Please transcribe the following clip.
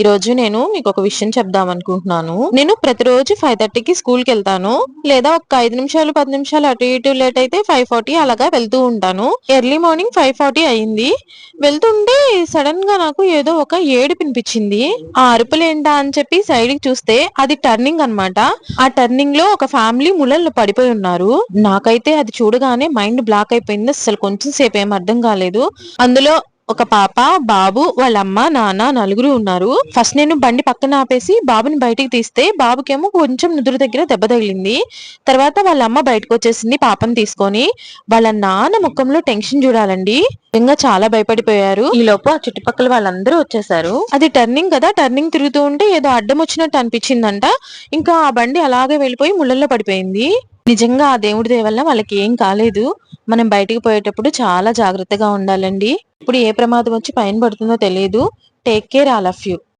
ఈ రోజు నేను మీకు ఒక విషయం చెప్దాం అనుకుంటున్నాను. నేను ప్రతిరోజు ఫైవ్ థర్టీకి స్కూల్కి వెళ్తాను. లేదా ఒక ఐదు నిమిషాలు పది నిమిషాలు అటు ఇటు లేట్ అయితే ఫైవ్ ఫార్టీ అలాగా వెళ్తూ ఉంటాను. ఎర్లీ మార్నింగ్ ఫైవ్ ఫార్టీ అయింది. వెళ్తుంటే సడన్గా నాకు ఏదో ఒక ఏడు పినిపించింది ఆ అరుపులు ఏంటా అని చెప్పి సైడ్కి చూస్తే అది టర్నింగ్ అన్నమాట. ఆ టర్నింగ్లో ఒక ఫ్యామిలీ ముళ్ళల్లో పడిపోయి ఉన్నారు. నాకైతే అది చూడగానే మైండ్ బ్లాక్ అయిపోయింది. అసలు కొంచెం సేపు ఏం అర్థం కాలేదు. అందులో ఒక పాప బాబు వాళ్ళ అమ్మ నాన్న నలుగురు ఉన్నారు. ఫస్ట్ నేను బండి పక్కన ఆపేసి బాబుని బయటికి తీస్తే బాబుకేమో కొంచెం నుదురు దగ్గర దెబ్బ తగిలింది. తర్వాత వాళ్ళమ్మ బయటకు వచ్చేసింది పాపను తీసుకొని. వాళ్ళ నాన్న ముఖంలో టెన్షన్ చూడాలండి. నిజంగా చాలా భయపడిపోయారు. ఈ లోపు ఆ చుట్టుపక్కల వాళ్ళందరూ వచ్చేసారు. అది టర్నింగ్ కదా టర్నింగ్ తిరుగుతూ ఉంటే ఏదో అడ్డం వచ్చినట్టు అనిపించిందంట. ఇంకా ఆ బండి అలాగే వెళ్ళిపోయి ముళ్ళల్లో పడిపోయింది. నిజంగా ఆ దేవుడి దయ వల్ల వాళ్ళకి ఏం కాలేదు. మనం బయటికి పోయేటప్పుడు చాలా జాగ్రత్తగా ఉండాలండి. ఇప్పుడు ఏ ప్రమాదం వచ్చి పైన పడుతుందో తెలియదు take care all of you